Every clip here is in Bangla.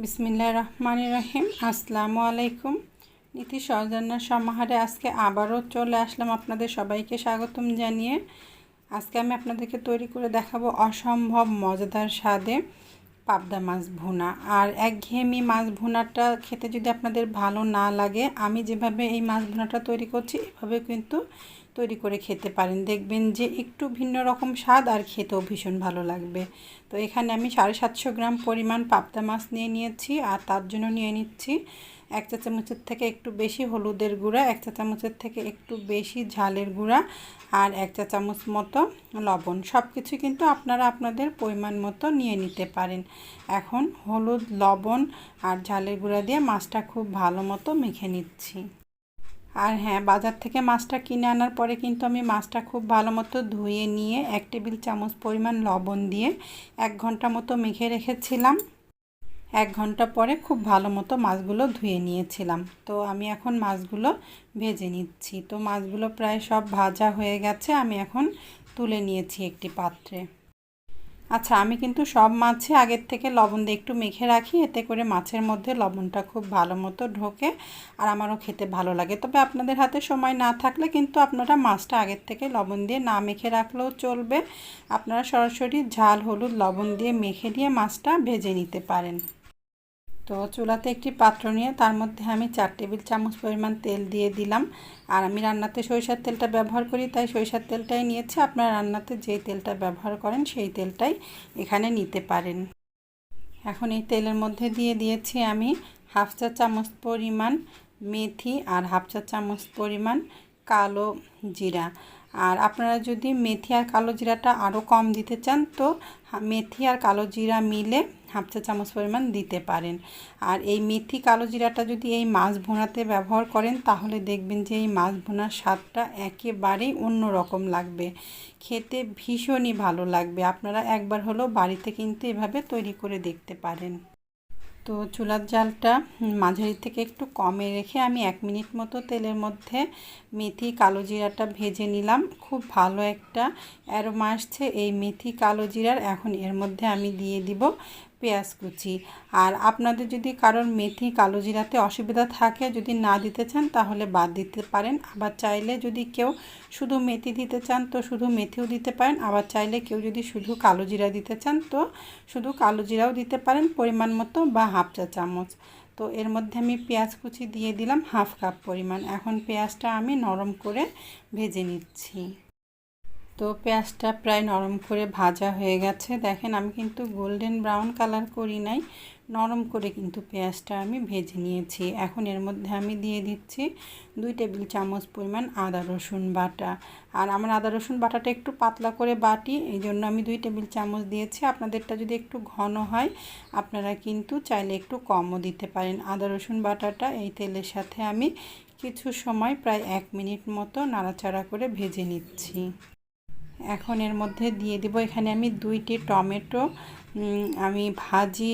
বিসমিল্লাহ রহমান রহিম আসসালামু আলাইকুম। নীতি সৌজন্যার সমাহারে আজকে আবারও চলে আসলাম আপনাদের সবাইকে স্বাগতম জানিয়ে। আজকে আমি আপনাদেরকে তৈরি করে দেখাবো অসম্ভব মজাদার স্বাদে পাবদা মাছ ভুনা। আর একঘেয়েমি মাছ ভুনাটা খেতে যদি আপনাদের ভালো না লাগে, আমি যেভাবে এই মাছ ভুনাটা তৈরি করছি, এভাবে কিন্তু তৈরি করে খেতে পারেন। দেখবেন যে একটু ভিন্ন রকম স্বাদ আর খেতেও ভীষণ ভালো লাগবে। তো এখানে আমি সাড়ে সাতশো গ্রাম পরিমাণ পাবদা মাছ নিয়ে নিয়েছি আর তার জন্য নিয়ে নিচ্ছি এক চা চামচের থেকে একটু বেশি হলুদের গুঁড়া, এক চা চামচের থেকে একটু বেশি ঝালের গুঁড়া আর এক চা চামচ মতো লবণ। সব কিছু কিন্তু আপনারা আপনাদের পরিমাণ মতো নিয়ে নিতে পারেন। এখন হলুদ, লবণ আর ঝালের গুঁড়া দিয়ে মাছটা খুব ভালো মতো মেখে নিচ্ছি। আর হ্যাঁ বাজার থেকে মাছটা কিনে আনার পরে কিন্তু আমি মাছটা খুব ভালো মতো ধুয়ে নিয়ে এক টেবিল চামচ পরিমাণ লবণ দিয়ে এক ঘণ্টা মতো মেখে রেখেছিলাম। এক ঘণ্টা পরে খুব ভালো মতো মাছগুলো ধুয়ে নিয়েছিলাম। তো আমি এখন মাছগুলো ভেজে নিচ্ছি। তো মাছগুলো প্রায় সব ভাজা হয়ে গেছে, আমি এখন তুলে নিয়েছি একটি পাত্রে। আচ্ছা আমি কিন্তু সব মাছে আগের থেকে লবণ দিয়ে একটু মেখে রাখি, এতে করে মাছের মধ্যে লবণটা খুব ভালো মতো ঢোকে আর আমারও খেতে ভালো লাগে। তবে আপনাদের হাতে সময় না থাকলে কিন্তু আপনারা মাছটা আগের থেকে লবণ দিয়ে না মেখে রাখলেও চলবে। আপনারা সরাসরি ঝাল, হলুদ, লবণ দিয়ে মেখে দিয়ে মাছটা ভেজে নিতে পারেন। তো চুলাতে একটি পাত্র নিয়ে তার মধ্যে আমি চার টেবিল চামচ পরিমাণ তেল দিয়ে দিলাম। আর আমি রান্নাতে সরিষার তেলটা ব্যবহার করি, তাই সরিষার তেলটাই নিয়েছি। আপনারা রান্নাতে যেই তেলটা ব্যবহার করেন, সেই তেলটাই এখানে নিতে পারেন। এখন এই তেলের মধ্যে দিয়ে দিয়েছি আমি হাফ চা চামচ পরিমাণ মেথি আর হাফ চা চামচ পরিমাণ কালো জিরা। আর আপনারা যদি মেথি আর কালো জিরাটা আরও কম দিতে চান, তো মেথি আর কালো জিরা মিলে হাফ চা চামচ পরিমাণ দিতে পারেন। আর এই মেথি কালো জিরাটা যদি এই মাছ ভোনাতে ব্যবহার করেন, তাহলে দেখবেন যে এই মাছ ভোনার স্বাদটা একেবারেই অন্য রকম লাগবে। খেতে ভীষণই ভালো লাগবে। আপনারা একবার হলেও বাড়িতে কিন্তু এভাবে তৈরি করে দেখতে পারেন। তো চুলার জালটা মাঝারি থেকে একটু কমে রেখে আমি এক মিনিট মতো তেলের মধ্যে মেথি কালো জিরাটা ভেজে নিলাম। খুব ভালো একটা অ্যারোমা আসছে এই মেথি কালো জিরার। এখন এর মধ্যে আমি দিয়ে দিব পেঁয়াজ কুচি। আর আপনাদের যদি কারোর মেথি কালো জিরাতে অসুবিধা থাকে, যদি না দিতে চান, তাহলে বাদ দিতে পারেন। আবার চাইলে যদি কেউ শুধু মেথি দিতে চান, তো শুধু মেথিও দিতে পারেন। আবার চাইলে কেউ যদি শুধু কালো জিরা দিতে চান, তো শুধু কালো জিরাও দিতে পারেন, পরিমাণ মতো বা হাফ চা চামচ। তো এর মধ্যে আমি পেঁয়াজ কুচি দিয়ে দিলাম, হাফ কাপ পরিমাণ। এখন পেঁয়াজটা আমি নরম করে ভেজে নিচ্ছি। তো পেঁয়াজটা প্রায় নরম করে ভাজা হয়ে গেছে। দেখেন, আমি কিন্তু গোল্ডেন ব্রাউন কালার করি নাই, নরম করে কিন্তু পেঁয়াজটা আমি ভেজে নিয়েছি। এখন এর মধ্যে আমি দিয়ে দিচ্ছি দুই টেবিল চামচ পরিমাণ আদা রসুন বাটা। আর আমার আদা রসুন বাটাটা একটু পাতলা করে বাটি, এই জন্য আমি দুই টেবিল চামচ দিয়েছি। আপনাদেরটা যদি একটু ঘন হয়, আপনারা কিন্তু চাইলে একটু কমও দিতে পারেন। আদা রসুন বাটাটা এই তেলের সাথে আমি কিছু সময়, প্রায় এক মিনিট মতো নাড়াচাড়া করে ভেজে নিচ্ছি। এখন এর মধ্যে দিয়ে দিব। এখানে আমি দুইটি টমেটো আমি ভাজি,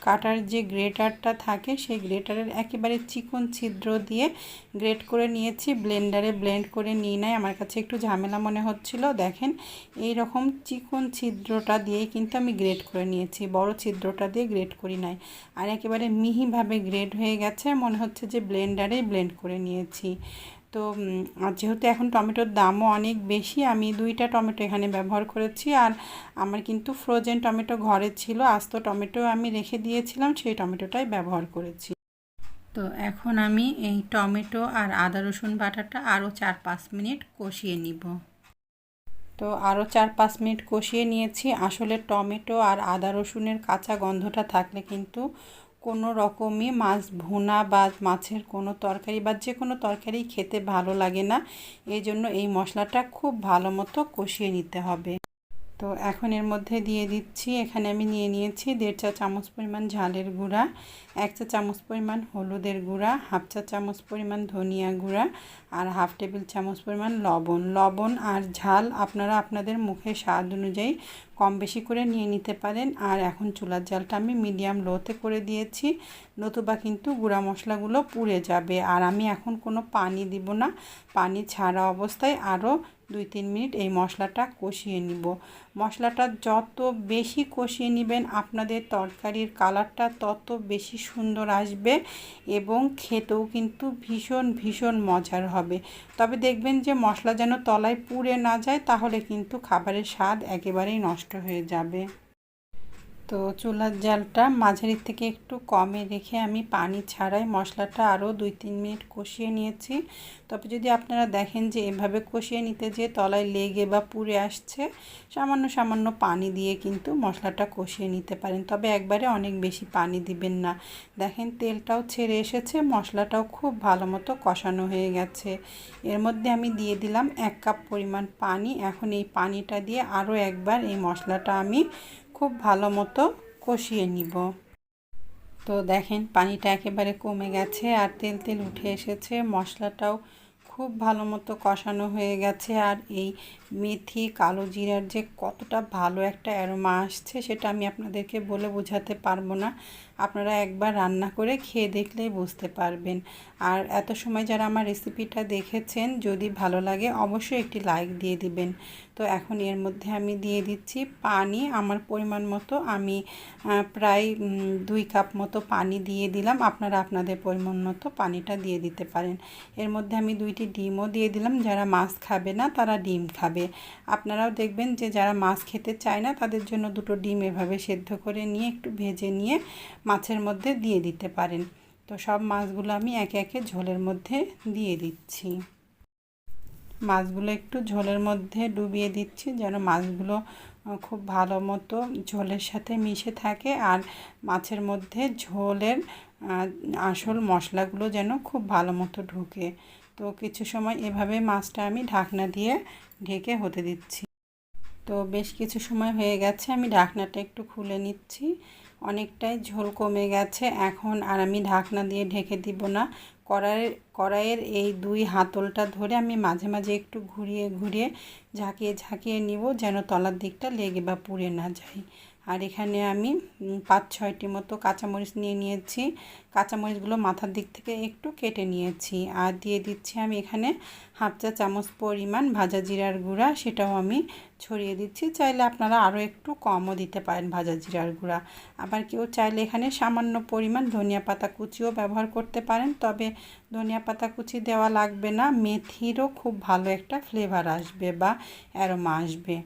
কাটার যে গ্রেটারটা থাকে সেই গ্রেটারের একেবারে চিকন ছিদ্র দিয়ে গ্রেট করে নিয়েছি। ব্লেন্ডারে ব্লেন্ড করে নিয়ে নেয় আমার কাছে একটু ঝামেলা মনে হচ্ছিল। দেখেন এই রকম চিকন ছিদ্রটা দিয়েই কিন্তু আমি গ্রেট করে নিয়েছি। বড় ছিদ্রটা দিয়ে গ্রেট করি নাই। আর একেবারে মিহিভাবে গ্রেট হয়ে গেছে। মনে হচ্ছে যে ব্লেন্ডারে ব্লেন্ড করে নিয়েছি। তো আর যেহেতু এখন টমেটোর দামও অনেক বেশি, আমি দুইটা টমেটো এখানে ব্যবহার করেছি। আর আমার কিন্তু ফ্রোজেন টমেটো ঘরে ছিল, আস্ত টমেটো আমি রেখে দিয়েছিলাম, সেই টমেটোটাই ব্যবহার করেছি। তো এখন আমি এই টমেটো আর আদা, রসুন বাটাটা আরও চার পাঁচ মিনিট কষিয়ে নিব। তো আরও চার পাঁচ মিনিট কষিয়ে নিয়েছি। আসলে টমেটো আর আদা, রসুনের কাঁচা গন্ধটা থাকলে কিন্তু কোনো রকমই মাছ ভুনা বা মাছের কোনো তরকারি বা যে কোনো তরকারি খেতে ভালো লাগে না। এই জন্য এই মশলাটা খুব ভালো মতো কষিয়ে নিতে হবে। তো এখন এর মধ্যে দিয়ে দিচ্ছি। এখানে আমি নিয়ে নিয়েছি দেড় চা চামচ পরিমাণ ঝালের গুঁড়া, এক চা চামচ পরিমাণ হলুদের গুঁড়া, হাফ চা চামচ পরিমাণ ধনিয়া গুঁড়া আর হাফ টেবিল চামচ পরিমাণ লবণ। লবণ আর ঝাল আপনারা আপনাদের মুখে স্বাদ অনুযায়ী কম বেশি করে নিয়ে নিতে পারেন। আর এখন চুলার জালটা আমি মিডিয়াম লোতে করে দিয়েছি, নতুবা কিন্তু গুঁড়া মশলাগুলো পুড়ে যাবে। আর আমি এখন কোনো পানি দিব না। পানি ছাড়া অবস্থায় আরও দুই তিন মিনিট এই মশলাটা কষিয়ে নিব। মশলাটা যত বেশি কষিয়ে নেবেন, আপনাদের তরকারির কালারটা তত বেশি সুন্দর আসবে এবং খেতেও কিন্তু ভীষণ ভীষণ মজার হবে। তবে দেখবেন যে মশলা যেন তলায় পুড়ে না যায়, তাহলে কিন্তু খাবারের স্বাদ একেবারেই নষ্ট হয়ে যাবে। তো চুলার জালটা মাঝারির থেকে একটু কমে রেখে আমি পানি ছাড়াই মশলাটা আরও দুই তিন মিনিট কষিয়ে নিয়েছি। তবে যদি আপনারা দেখেন যে এভাবে কষিয়ে নিতে যে তলায় লেগে বা পুড়ে আসছে, সামান্য সামান্য পানি দিয়ে কিন্তু মশলাটা কষিয়ে নিতে পারেন। তবে একবারে অনেক বেশি পানি দিবেন না। দেখেন তেলটাও ছেড়ে এসেছে, মশলাটাও খুব ভালো মতো কষানো হয়ে গেছে। এর মধ্যে আমি দিয়ে দিলাম এক কাপ পরিমাণ পানি। এখন এই পানিটা দিয়ে আরও একবার এই মশলাটা আমি খুব ভালো মতো কষিয়ে নিব। তো দেখেন পানিটা একেবারে কমে গেছে আর তেল তেল উঠে এসেছে। মশলাটাও খুব ভালো মতো কষানো হয়ে গেছে আর এই মেথি, কালো জিরার যে কতটা ভালো একটা অ্যারোমা আসছে সেটা আমি আপনাদেরকে বলে বোঝাতে পারব না। আপনারা একবার রান্না করে খেয়ে দেখলেই বুঝতে পারবেন। আর এত সময় যারা আমার রেসিপিটা দেখেছেন, যদি ভালো লাগে অবশ্যই একটি লাইক দিয়ে দিবেন। তো এখন এর মধ্যে আমি দিয়ে দিচ্ছি পানি। আমার পরিমাণ মতো আমি প্রায় দুই কাপ মতো পানি দিয়ে দিলাম। আপনারা আপনাদের পরিমাণ মতো পানিটা দিয়ে দিতে পারেন। এর মধ্যে আমি দুইটি ডিমও দিয়ে দিলাম। যারা মাছ খাবে না, তারা ডিম খাবে। আপনারাও দেখবেন যে যারা মাছ খেতে চায় না, তাদের জন্য দুটো ডিম এভাবে সেদ্ধ করে নিয়ে, একটু ভেজে নিয়ে মাছের মধ্যে দিয়ে দিতে পারেন। তো সব মাছগুলো আমি একে একে ঝোলের মধ্যে দিয়ে দিচ্ছি। মাছগুলো একটু ঝোলের মধ্যে ডুবিয়ে দিচ্ছি যেন মাছগুলো খুব ভালো মতো ঝোলের সাথে মিশে থাকে আর মাছের মধ্যে ঝোলের আসল মশলাগুলো যেন খুব ভালো মতো ঢুকে। তো কিছু সময় এভাবে মাছটা আমি ঢাকনা দিয়ে ঢেকে হতে দিচ্ছি। তো বেশ কিছু সময় হয়ে গেছে, আমি ঢাকনাটা একটু খুলে নিচ্ছি। অনেকটাই ঝোল কমে গেছে, এখন আর আমি ঢাকনা দিয়ে ঢেকে দিব না। কড়াইয়ের কড়াইয়ের এই দুই হাতলটা ধরে আমি মাঝে মাঝে একটু ঘুরিয়ে ঘুরিয়ে ঝাঁকিয়ে ঝাঁকিয়ে নিব যেন তলার দিকটা লেগে বা পুড়ে না যায়। আর এখানে আমি পাঁচ, ছয়টি মতো কাঁচামরিচ নিয়ে নিয়েছি। কাঁচামরিচগুলো মাথার দিক থেকে একটু কেটে নিয়েছি। আর দিয়ে দিচ্ছি আমি এখানে হাফ চা চামচ পরিমাণ ভাজা জিরার গুঁড়া, সেটাও আমি ছড়িয়ে দিচ্ছি। চাইলে আপনারা আরও একটু কমও দিতে পারেন ভাজা জিরার গুঁড়া। আবার কেউ চাইলে এখানে সামান্য পরিমাণ ধনিয়া পাতা কুচিও ব্যবহার করতে পারেন, তবে ধনিয়া পাতা কুচি দেওয়া লাগবে না। মেথিরও খুব ভালো একটা ফ্লেভার আসবে বা অ্যারোমা আসবে।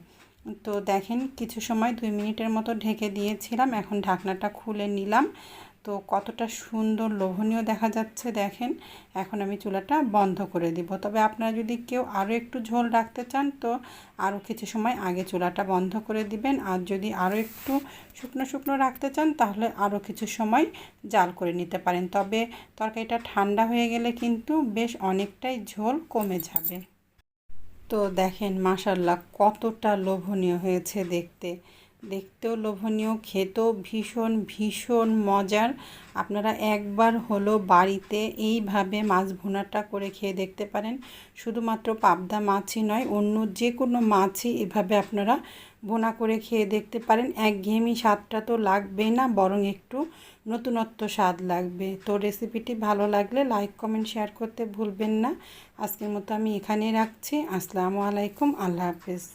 তো দেখেন কিছু সময় দুই মিনিটের মতো ঢেকে দিয়েছিলাম, এখন ঢাকনাটা খুলে নিলাম। তো কতটা সুন্দর লোভনীয় দেখা যাচ্ছে দেখেন, এখন আমি চুলাটা বন্ধ করে দিব। তবে আপনারা যদি কেউ আরও একটু ঝোল রাখতে চান, তো আরও কিছু সময় আগে চুলাটা বন্ধ করে দিবেন। আর যদি আরও একটু শুকনো শুকনো রাখতে চান, তাহলে আরও কিছু সময় জাল করে নিতে পারেন। তবে তরকারিটা ঠান্ডা হয়ে গেলে কিন্তু বেশ অনেকটাই ঝোল কমে যাবে। তো দেখেন মাসাল্লাহ কতটা লোভনীয় হয়েছে দেখতে। দেখতেও লোভনীয়, খেতেও ভীষণ ভীষণ মজার। আপনারা একবার হলো বাড়িতে এইভাবে মাছ ভুনাটা করে খেয়ে দেখতে পারেন। শুধুমাত্র পাবদা মাছই নয়, অন্য যে কোনো মাছই এভাবে আপনারা ভুনা করে খেয়ে দেখতে পারেন। একঘেয়েমি স্বাদটা তো লাগবেই না, বরং একটু নতুনত্ব স্বাদ লাগবে। তো রেসিপিটি ভালো লাগলে লাইক, কমেন্ট, শেয়ার করতে ভুলবেন না। আজকের মতো আমি এখানেই রাখছি। আসসালামু আলাইকুম, আল্লাহ হাফেজ।